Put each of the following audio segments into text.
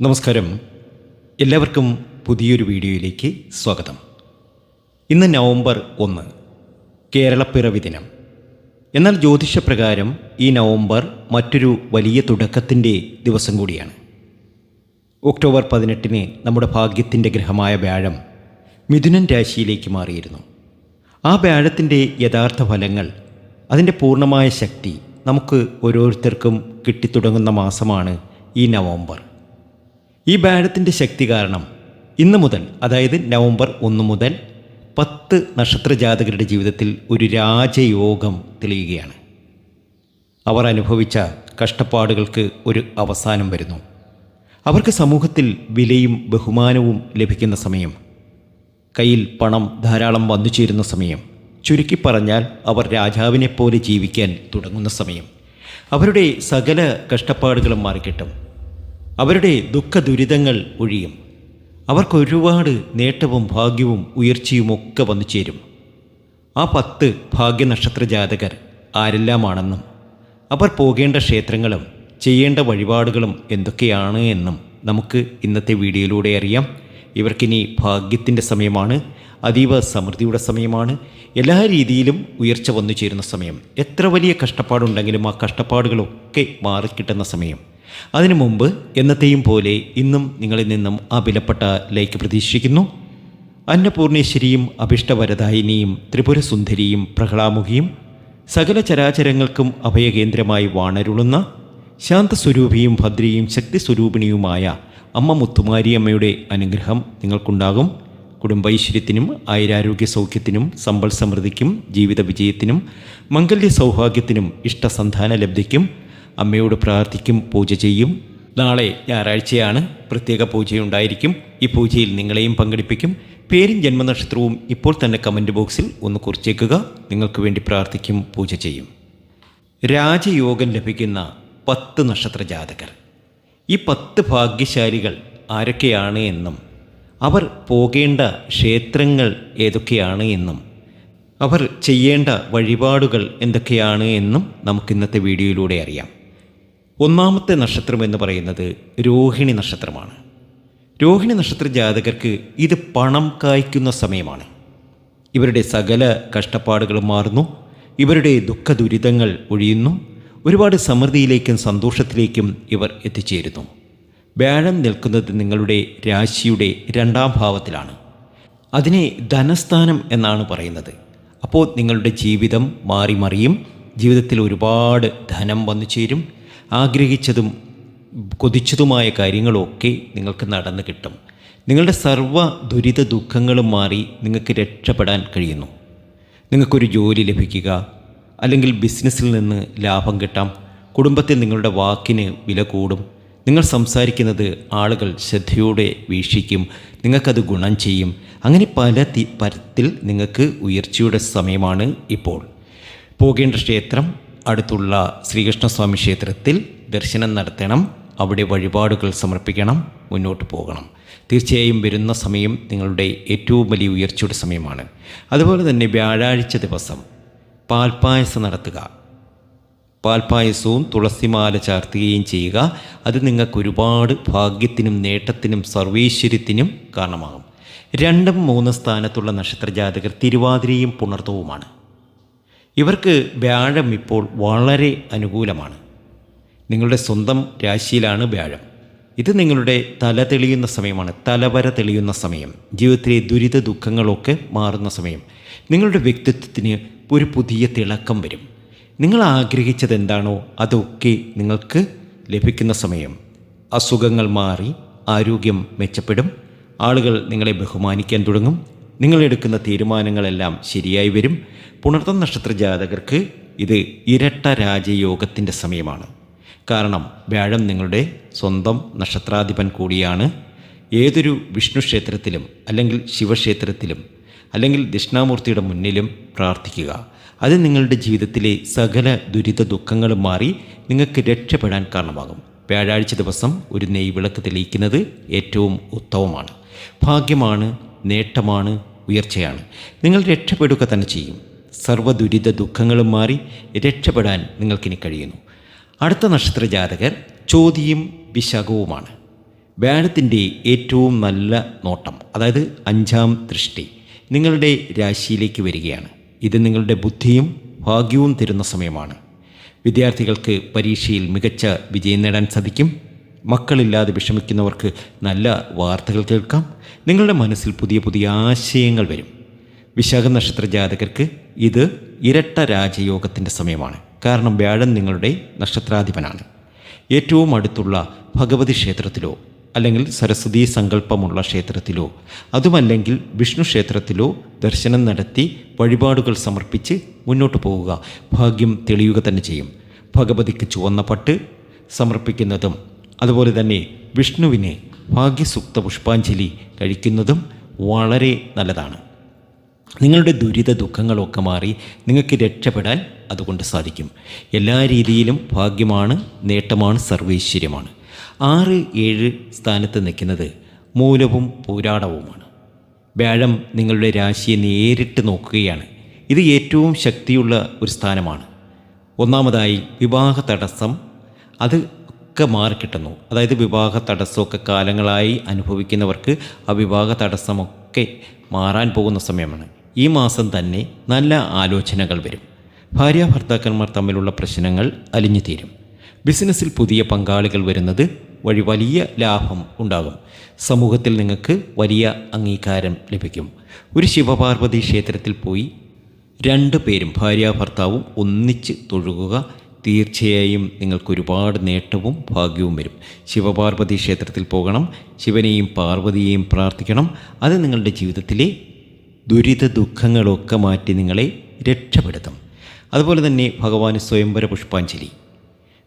നമസ്കാരം. എല്ലാവർക്കും പുതിയൊരു വീഡിയോയിലേക്ക് സ്വാഗതം. ഇന്ന് നവംബർ ഒന്ന് കേരളപ്പിറവി ദിനം. എന്നാൽ ജ്യോതിഷപ്രകാരം ഈ നവംബർ മറ്റൊരു വലിയ തുടക്കത്തിന്റെ ദിവസം കൂടിയാണ്. ഒക്ടോബർ പതിനെട്ടിന് നമ്മുടെ ഭാഗ്യത്തിന്റെ ഗ്രഹമായ വ്യാഴം മിഥുനൻ രാശിയിലേക്ക് മാറിയിരുന്നു. ആ വ്യാഴത്തിന്റെ യഥാർത്ഥ ഫലങ്ങൾ അതിന്റെ പൂർണമായ ശക്തി നമുക്ക് ഓരോരുത്തർക്കും കിട്ടിത്തുടങ്ങുന്ന മാസമാണ് ഈ നവംബർ. ഈ ബാഡത്തിന്റെ ശക്തി കാരണം ഇന്ന് മുതൽ അതായത് നവംബർ ഒന്ന് മുതൽ പത്ത് നക്ഷത്ര ജാതകരുടെ ജീവിതത്തിൽ ഒരു രാജയോഗം തെളിയുകയാണ്. അവർ അനുഭവിച്ച കഷ്ടപ്പാടുകൾക്ക് ഒരു അവസാനം വരുന്നു. അവർക്ക് സമൂഹത്തിൽ വിലയും ബഹുമാനവും ലഭിക്കുന്ന സമയം. കയ്യിൽ പണം ധാരാളം വന്നു ചേരുന്ന സമയം. ചുരുക്കി പറഞ്ഞാൽ അവർ രാജാവിനെപ്പോലെ ജീവിക്കാൻ തുടങ്ങുന്ന സമയം. അവരുടെ സകല കഷ്ടപ്പാടുകളും മാറിക്കിട്ടും. അവരുടെ ദുഃഖ ദുരിതങ്ങൾ ഒഴിയും. അവർക്കൊരുപാട് നേട്ടവും ഭാഗ്യവും ഉയർച്ചയുമൊക്കെ വന്നു ചേരും. ആ പത്ത് ഭാഗ്യനക്ഷത്ര ജാതകർ ആരെല്ലാമാണെന്നും അവർ പോകേണ്ട ക്ഷേത്രങ്ങളും ചെയ്യേണ്ട വഴിപാടുകളും എന്തൊക്കെയാണ് എന്നും നമുക്ക് ഇന്നത്തെ വീഡിയോയിലൂടെ അറിയാം. ഇവർക്കിനി ഭാഗ്യത്തിന്റെ സമയമാണ് അതീവ സമൃദ്ധിയുടെ സമയമാണ്. എല്ലാ രീതിയിലും ഉയർച്ച വന്നു ചേരുന്ന സമയം എത്ര വലിയ കഷ്ടപ്പാടുണ്ടെങ്കിലും ആ കഷ്ടപ്പാടുകളൊക്കെ മാറിക്കിട്ടുന്ന സമയം. അതിനു മുമ്പ് എന്നത്തെയും പോലെ ഇന്നും നിങ്ങളിൽ നിന്നും ആ വിലപ്പെട്ട ലൈക്ക് പ്രതീക്ഷിക്കുന്നു. അന്നപൂർണേശ്വരിയും അഭിഷ്ടവരദായിനിയും ത്രിപുരസുന്ദരിയും പ്രഹ്ലാമുഖിയും സകല ചരാചരങ്ങൾക്കും അഭയകേന്ദ്രമായി വാണരുളുന്ന ശാന്തസ്വരൂപിയും ഭദ്രയും ശക്തിസ്വരൂപിണിയുമായ അമ്മ മുത്തുമാരിയമ്മയുടെ അനുഗ്രഹം നിങ്ങൾക്കുണ്ടാകും. കുടുംബൈശ്വര്യത്തിനും ആയുരാരോഗ്യ സൗഖ്യത്തിനും സമ്പൽ സമൃദ്ധിക്കും ജീവിത വിജയത്തിനും മംഗല്യ സൗഭാഗ്യത്തിനും ഇഷ്ടസന്താന ലബ്ധിക്കും അമ്മയോട് പ്രാർത്ഥിക്കും പൂജ ചെയ്യും. നാളെ ഞായറാഴ്ചയാണ് പ്രത്യേക പൂജയുണ്ടായിരിക്കും. ഈ പൂജയിൽ നിങ്ങളെയും പങ്കെടുപ്പിക്കും. പേരും ജന്മനക്ഷത്രവും ഇപ്പോൾ തന്നെ കമന്റ് ബോക്സിൽ ഒന്ന് കുറിച്ചേക്കുക. നിങ്ങൾക്ക് വേണ്ടി പ്രാർത്ഥിക്കും പൂജ ചെയ്യും. രാജയോഗം ലഭിക്കുന്ന പത്ത് നക്ഷത്ര ജാതകർ. ഈ പത്ത് ഭാഗ്യശാലികൾ ആരൊക്കെയാണ് എന്നും അവർ പോകേണ്ട ക്ഷേത്രങ്ങൾ ഏതൊക്കെയാണ് എന്നും അവർ ചെയ്യേണ്ട വഴിപാടുകൾ എന്തൊക്കെയാണ് എന്നും നമുക്ക് ഇന്നത്തെ വീഡിയോയിലൂടെ അറിയാം. ഒന്നാമത്തെ നക്ഷത്രം എന്ന് പറയുന്നത് രോഹിണി നക്ഷത്രമാണ്. രോഹിണി നക്ഷത്ര ജാതകർക്ക് ഇത് പണം കായ്ക്കുന്ന സമയമാണ്. ഇവരുടെ സകല കഷ്ടപ്പാടുകളും മാറുന്നു ഇവരുടെ ദുഃഖ ദുരിതങ്ങൾ ഒഴിയുന്നു ഒരുപാട് സമൃദ്ധിയിലേക്കും സന്തോഷത്തിലേക്കും ഇവർ എത്തിച്ചേരുന്നു. വ്യാഴം നിൽക്കുന്നത് നിങ്ങളുടെ രാശിയുടെ രണ്ടാം ഭാവത്തിലാണ്. അതിനെ ധനസ്ഥാനം എന്നാണ് പറയുന്നത്. അപ്പോൾ നിങ്ങളുടെ ജീവിതം മാറി മറിയും ജീവിതത്തിൽ ഒരുപാട് ധനം വന്നു ചേരും ആഗ്രഹിച്ചതും കൊതിച്ചതുമായ കാര്യങ്ങളൊക്കെ നിങ്ങൾക്ക് നടന്നു കിട്ടും. നിങ്ങളുടെ സർവ ദുരിത ദുഃഖങ്ങളും മാറി നിങ്ങൾക്ക് രക്ഷപ്പെടാൻ കഴിയുന്നു. നിങ്ങൾക്കൊരു ജോലി ലഭിക്കുക അല്ലെങ്കിൽ ബിസിനസ്സിൽ നിന്ന് ലാഭം കിട്ടാം. കുടുംബത്തിൽ നിങ്ങളുടെ വാക്കിന് വില കൂടും. നിങ്ങൾ സംസാരിക്കുന്നത് ആളുകൾ ശ്രദ്ധയോടെ വീക്ഷിക്കും. നിങ്ങൾക്കത് ഗുണം ചെയ്യും. അങ്ങനെ പല തരത്തിൽ നിങ്ങൾക്ക് ഉയർച്ചയുടെ സമയമാണ് ഇപ്പോൾ. പോകേണ്ട ക്ഷേത്രം അടുത്തുള്ള ശ്രീകൃഷ്ണസ്വാമി ക്ഷേത്രത്തിൽ ദർശനം നടത്തണം. അവിടെ വഴിപാടുകൾ സമർപ്പിക്കണം. മുന്നോട്ട് പോകണം. തീർച്ചയായും വരുന്ന സമയം നിങ്ങളുടെ ഏറ്റവും വലിയ ഉയർച്ചയുടെ സമയമാണ്. അതുപോലെ തന്നെ വ്യാഴാഴ്ച ദിവസം പാൽപ്പായസം നടത്തുക. പാൽപ്പായസവും തുളസിമാല ചാർത്തുകയും ചെയ്യുക. അത് നിങ്ങൾക്ക് ഒരുപാട് ഭാഗ്യത്തിനും നേട്ടത്തിനും സർവീശ്വര്യത്തിനും കാരണമാകും. രണ്ടും മൂന്ന് സ്ഥാനത്തുള്ള നക്ഷത്രജാതകർ തിരുവാതിരയും പുണർത്തവുമാണ്. ഇവർക്ക് വ്യാഴം ഇപ്പോൾ വളരെ അനുകൂലമാണ്. നിങ്ങളുടെ സ്വന്തം രാശിയിലാണ് വ്യാഴം. ഇത് നിങ്ങളുടെ തല തെളിയുന്ന സമയമാണ്. തലവര തെളിയുന്ന സമയം. ജീവിതത്തിലെ ദുരിത ദുഃഖങ്ങളൊക്കെ മാറുന്ന സമയം. നിങ്ങളുടെ വ്യക്തിത്വത്തിന് ഒരു പുതിയ തിളക്കം വരും. നിങ്ങൾ ആഗ്രഹിച്ചത് എന്താണോ അതൊക്കെ നിങ്ങൾക്ക് ലഭിക്കുന്ന സമയം. അസുഖങ്ങൾ മാറി ആരോഗ്യം മെച്ചപ്പെടും. ആളുകൾ നിങ്ങളെ ബഹുമാനിക്കാൻ തുടങ്ങും. നിങ്ങളെടുക്കുന്ന തീരുമാനങ്ങളെല്ലാം ശരിയായി വരും. പുണർത്തം നക്ഷത്ര ജാതകർക്ക് ഇത് ഇരട്ട രാജയോഗത്തിന്റെ സമയമാണ്. കാരണം വ്യാഴം നിങ്ങളുടെ സ്വന്തം നക്ഷത്രാധിപൻ കൂടിയാണ്. ഏതൊരു വിഷ്ണു ക്ഷേത്രത്തിലും അല്ലെങ്കിൽ ശിവക്ഷേത്രത്തിലും അല്ലെങ്കിൽ ദക്ഷിണാമൂർത്തിയുടെ മുന്നിലും പ്രാർത്ഥിക്കുക. അത് നിങ്ങളുടെ ജീവിതത്തിലെ സകല ദുരിത ദുഃഖങ്ങളും മാറി നിങ്ങൾക്ക് രക്ഷപ്പെടാൻ കാരണമാകും. വ്യാഴാഴ്ച ദിവസം ഒരു നെയ്വിളക്ക് തെളിയിക്കുന്നത് ഏറ്റവും ഉത്തമമാണ്. ഭാഗ്യമാണ് നേട്ടമാണ് ഉയർച്ചയാണ്. നിങ്ങൾ രക്ഷപ്പെടുക തന്നെ ചെയ്യും. സർവദുരിത ദുഃഖങ്ങളും മാറി രക്ഷപ്പെടാൻ നിങ്ങൾക്കിനി കഴിയുന്നു. അടുത്ത നക്ഷത്ര ജാതകർ ചോതിയും വിശകവുമാണ് വ്യാഴത്തിന്റെ ഏറ്റവും നല്ല നോട്ടം അതായത് അഞ്ചാം ദൃഷ്ടി നിങ്ങളുടെ രാശിയിലേക്ക് വരികയാണ്. ഇത് നിങ്ങളുടെ ബുദ്ധിയും ഭാഗ്യവും തരുന്ന സമയമാണ്. വിദ്യാർത്ഥികൾക്ക് പരീക്ഷയിൽ മികച്ച വിജയം നേടാൻ സാധിക്കും. മക്കളില്ലാതെ വിഷമിക്കുന്നവർക്ക് നല്ല വാർത്തകൾ കേൾക്കാം. നിങ്ങളുടെ മനസ്സിൽ പുതിയ പുതിയ ആശയങ്ങൾ വരും. വിശാഖ നക്ഷത്ര ജാതകർക്ക് ഇത് ഇരട്ട രാജയോഗത്തിന്റെ സമയമാണ്. കാരണം വ്യാഴം നിങ്ങളുടെ നക്ഷത്രാധിപനാണ്. ഏറ്റവും അടുത്തുള്ള ഭഗവതി ക്ഷേത്രത്തിലോ അല്ലെങ്കിൽ സരസ്വതി സങ്കല്പമുള്ള ക്ഷേത്രത്തിലോ അതുമല്ലെങ്കിൽ വിഷ്ണു ക്ഷേത്രത്തിലോ ദർശനം നടത്തി വഴിപാടുകൾ സമർപ്പിച്ച് മുന്നോട്ട് പോവുക ഭാഗ്യം തെളിയുക തന്നെ ചെയ്യും. ഭഗവതിക്ക് ചുവന്ന പട്ട് സമർപ്പിക്കുന്നതും അതുപോലെ തന്നെ വിഷ്ണുവിനെ ഭാഗ്യസുക്ത പുഷ്പാഞ്ജലി കഴിക്കുന്നതും വളരെ നല്ലതാണ്. നിങ്ങളുടെ ദുരിത ദുഃഖങ്ങളൊക്കെ മാറി നിങ്ങൾക്ക് രക്ഷപ്പെടാൻ അതുകൊണ്ട് സാധിക്കും. എല്ലാ രീതിയിലും ഭാഗ്യമാണ് നേട്ടമാണ് സർവൈശ്വര്യമാണ്. ആറ് ഏഴ് സ്ഥാനത്ത് നിൽക്കുന്നത് മൂലവും പോരാടവുമാണ്. വ്യാഴം നിങ്ങളുടെ രാശിയെ നേരിട്ട് നോക്കുകയാണ്. ഇത് ഏറ്റവും ശക്തിയുള്ള ഒരു സ്ഥാനമാണ്. ഒന്നാമതായി വിവാഹ തടസ്സം. അത് ഒക്കെ മാറിക്കിട്ടുന്നു അതായത് വിവാഹ തടസ്സമൊക്കെ കാലങ്ങളായി അനുഭവിക്കുന്നവർക്ക് ആ വിവാഹ തടസ്സമൊക്കെ മാറാൻ പോകുന്ന സമയമാണ്. ഈ മാസം തന്നെ നല്ല ആലോചനകൾ വരും. ഭാര്യ ഭർത്താക്കന്മാർ തമ്മിലുള്ള പ്രശ്നങ്ങൾ അലിഞ്ഞു തീരും ബിസിനസ്സിൽ പുതിയ പങ്കാളികൾ വരുന്നത് വഴി വലിയ ലാഭം ഉണ്ടാകും. സമൂഹത്തിൽ നിങ്ങൾക്ക് വലിയ അംഗീകാരം ലഭിക്കും. ഒരു ശിവപാർവതി ക്ഷേത്രത്തിൽ പോയി രണ്ട് പേരും ഭാര്യ ഭർത്താവും ഒന്നിച്ച് തൊഴുകുക തീർച്ചയായും നിങ്ങൾക്ക് ഒരുപാട് നേട്ടവും ഭാഗ്യവും വരും. ശിവപാർവതി ക്ഷേത്രത്തിൽ പോകണം. ശിവനെയും പാർവതിയെയും പ്രാർത്ഥിക്കണം. അത് നിങ്ങളുടെ ജീവിതത്തിലെ ദുരിത ദുഃഖങ്ങളൊക്കെ മാറ്റി നിങ്ങളെ രക്ഷപ്പെടുത്തും. അതുപോലെ തന്നെ ഭഗവാന് സ്വയംവര പുഷ്പാഞ്ജലി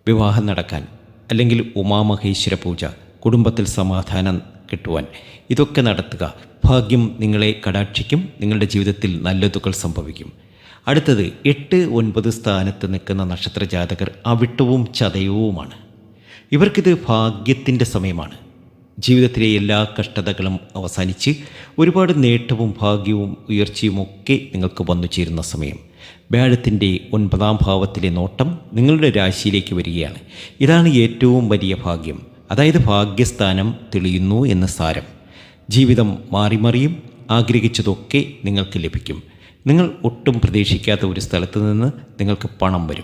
വിവാഹം നടക്കാൻ അല്ലെങ്കിൽ ഉമാമഹേശ്വര പൂജ കുടുംബത്തിൽ സമാധാനം കിട്ടുവാൻ ഇതൊക്കെ നടത്തുക. ഭാഗ്യം നിങ്ങളെ കടാക്ഷിക്കും. നിങ്ങളുടെ ജീവിതത്തിൽ നല്ലതുകൾ സംഭവിക്കും. അടുത്തത് എട്ട് ഒൻപത് സ്ഥാനത്ത് നിൽക്കുന്ന നക്ഷത്ര ജാതകർ അവിട്ടവും ചതയവുമാണ്. ഇവർക്കിത് ഭാഗ്യത്തിന്റെ സമയമാണ്. ജീവിതത്തിലെ എല്ലാ കഷ്ടതകളും അവസാനിച്ച് ഒരുപാട് നേട്ടവും ഭാഗ്യവും ഉയർച്ചയും ഒക്കെ നിങ്ങൾക്ക് വന്നു ചേരുന്ന സമയം. വ്യാഴത്തിന്റെ ഒൻപതാം ഭാവത്തിലെ നോട്ടം നിങ്ങളുടെ രാശിയിലേക്ക് വരികയാണ്. ഇതാണ് ഏറ്റവും വലിയ ഭാഗ്യം. അതായത് ഭാഗ്യസ്ഥാനം തെളിയുന്നു എന്ന് സാരം. ജീവിതം മാറിമറിയും ആഗ്രഹിച്ചതൊക്കെ നിങ്ങൾക്ക് ലഭിക്കും. നിങ്ങൾ ഒട്ടും പ്രതീക്ഷിക്കാത്ത ഒരു സ്ഥലത്ത് നിന്ന് നിങ്ങൾക്ക് പണം വരും.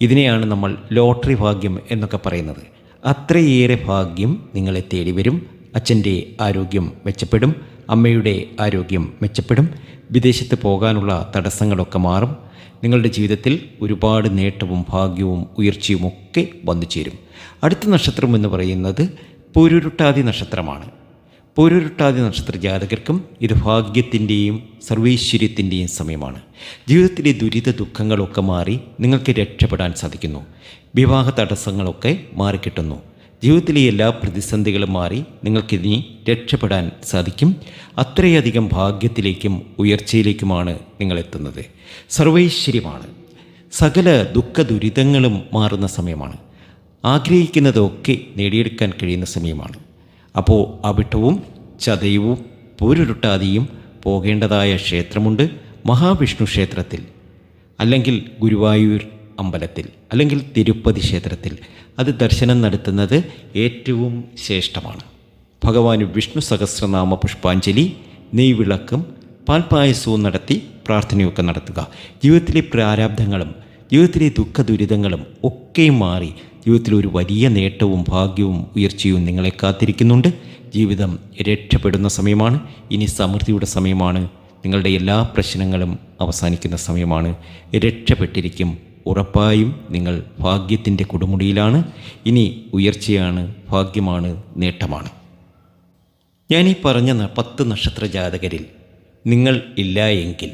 ഇതിനെയാണ് നമ്മൾ ലോട്ടറി ഭാഗ്യം എന്നൊക്കെ പറയുന്നത്. അത്രയേറെ ഭാഗ്യം നിങ്ങളെ തേടി വരും. അച്ഛന്റെ ആരോഗ്യം മെച്ചപ്പെടും. അമ്മയുടെ ആരോഗ്യം മെച്ചപ്പെടും. വിദേശത്ത് പോകാനുള്ള തടസ്സങ്ങളൊക്കെ മാറും. നിങ്ങളുടെ ജീവിതത്തിൽ ഒരുപാട് നേട്ടവും ഭാഗ്യവും ഉയർച്ചയും ഒക്കെ വന്നു ചേരും അടുത്ത നക്ഷത്രം എന്ന് പറയുന്നത് പൊരുരുട്ടാതി നക്ഷത്രമാണ്. പൊരുരുട്ടാതി നക്ഷത്ര ജാതകർക്കും ഇത് ഭാഗ്യത്തിന്റെയും സർവൈശ്വര്യത്തിന്റെയും സമയമാണ്. ജീവിതത്തിലെ ദുരിത ദുഃഖങ്ങളൊക്കെ മാറി നിങ്ങൾക്ക് രക്ഷപ്പെടാൻ സാധിക്കുന്നു. വിവാഹ തടസ്സങ്ങളൊക്കെ മാറിക്കിട്ടുന്നു. ജീവിതത്തിലെ എല്ലാ പ്രതിസന്ധികളും മാറി നിങ്ങൾക്കിനി രക്ഷപ്പെടാൻ സാധിക്കും. അത്രയധികം ഭാഗ്യത്തിലേക്കും ഉയർച്ചയിലേക്കുമാണ് നിങ്ങളെത്തുന്നത്. സർവൈശ്വര്യമാണ്. സകല ദുഃഖ ദുരിതങ്ങളും മാറുന്ന സമയമാണ്. ആഗ്രഹിക്കുന്നതൊക്കെ നേടിയെടുക്കാൻ കഴിയുന്ന സമയമാണ്. അപ്പോൾ അവിട്ടവും ചതയവും പൂരുരുട്ടാതിയും പോകേണ്ടതായ ക്ഷേത്രമുണ്ട് മഹാവിഷ്ണു ക്ഷേത്രത്തിൽ. അല്ലെങ്കിൽ ഗുരുവായൂർ അമ്പലത്തിൽ അല്ലെങ്കിൽ തിരുപ്പതി ക്ഷേത്രത്തിൽ. അത് ദർശനം നടത്തുന്നത് ഏറ്റവും ശ്രേഷ്ഠമാണ്. ഭഗവാന് വിഷ്ണു സഹസ്രനാമ പുഷ്പാഞ്ജലി നെയ്വിളക്കും പാൽപായസവും നടത്തി പ്രാർത്ഥനയൊക്കെ നടത്തുക. ജീവിതത്തിലെ പ്രാരാബ്ധങ്ങളും ജീവിതത്തിലെ ദുഃഖ ദുരിതങ്ങളും ഒക്കെ മാറി ജീവിതത്തിൽ ഒരു വലിയ നേട്ടവും ഭാഗ്യവും ഉയർച്ചയും നിങ്ങളെ കാത്തിരിക്കുന്നുണ്ട്. ജീവിതം രക്ഷപ്പെടുന്ന സമയമാണ്. ഇനി സമൃദ്ധിയുടെ സമയമാണ്. നിങ്ങളുടെ എല്ലാ പ്രശ്നങ്ങളും അവസാനിക്കുന്ന സമയമാണ്. രക്ഷപ്പെട്ടിരിക്കും. ഉറപ്പായും നിങ്ങൾ ഭാഗ്യത്തിന്റെ കൊടുമുടിയിലാണ്. ഇനി ഉയർച്ചയാണ് ഭാഗ്യമാണ് നേട്ടമാണ്. ഈ പറഞ്ഞ പത്ത് നക്ഷത്ര ജാതകരിൽ നിങ്ങൾ ഇല്ല എങ്കിൽ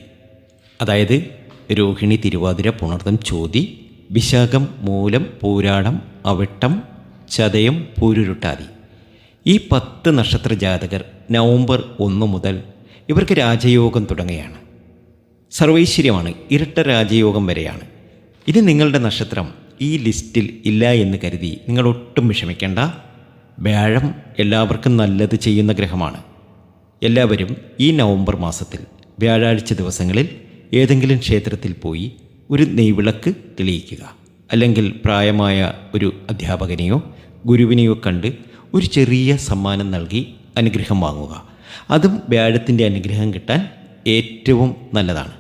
അതായത് രോഹിണി തിരുവാതിര പുണർതം ചോതി വിശാഖം മൂലം പൂരാടം അവിട്ടം ചതയം പൂരുരുട്ടാതി. ഈ പത്ത് നക്ഷത്ര ജാതകർ നവംബർ ഒന്ന് മുതൽ ഇവർക്ക് രാജയോഗം തുടങ്ങുകയാണ്. സർവൈശ്വര്യമാണ് ഇരട്ട രാജയോഗം വരെയാണ്. ഇനി നിങ്ങളുടെ നക്ഷത്രം ഈ ലിസ്റ്റിൽ ഇല്ല എന്ന് കരുതി നിങ്ങൾ ഒട്ടും വിഷമിക്കേണ്ട. വ്യാഴം എല്ലാവർക്കും നല്ലത് ചെയ്യുന്ന ഗ്രഹമാണ്. എല്ലാവരും ഈ നവംബർ മാസത്തിൽ വ്യാഴാഴ്ച ദിവസങ്ങളിൽ ഏതെങ്കിലും ക്ഷേത്രത്തിൽ പോയി ഒരു നെയ്വിളക്ക് തെളിയിക്കുക. അല്ലെങ്കിൽ പ്രായമായ ഒരു അധ്യാപകനെയോ ഗുരുവിനെയോ കണ്ട് ഒരു ചെറിയ സമ്മാനം നൽകി അനുഗ്രഹം വാങ്ങുക. അതും വ്യാഴത്തിന്റെ അനുഗ്രഹം കിട്ടാൻ ഏറ്റവും നല്ലതാണ്.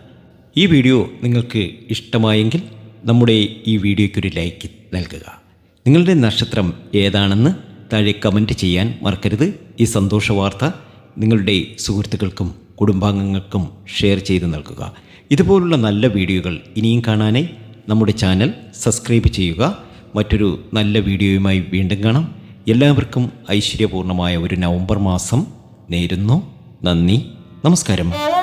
ഈ വീഡിയോ നിങ്ങൾക്ക് ഇഷ്ടമായെങ്കിൽ നമ്മുടെ ഈ വീഡിയോയ്ക്കൊരു ലൈക്ക് നൽകുക. നിങ്ങളുടെ നക്ഷത്രം ഏതാണെന്ന് താഴെ കമന്റ് ചെയ്യാൻ മറക്കരുത്. ഈ സന്തോഷ വാർത്ത നിങ്ങളുടെ സുഹൃത്തുക്കൾക്കും കുടുംബാംഗങ്ങൾക്കും ഷെയർ ചെയ്ത് നൽകുക. ഇതുപോലുള്ള നല്ല വീഡിയോകൾ ഇനിയും കാണാനായി നമ്മുടെ ചാനൽ സബ്സ്ക്രൈബ് ചെയ്യുക. മറ്റൊരു നല്ല വീഡിയോയുമായി വീണ്ടും കാണാം. എല്ലാവർക്കും ഐശ്വര്യപൂർണമായ ഒരു നവംബർ മാസം നേരുന്നു. നന്ദി. നമസ്കാരം.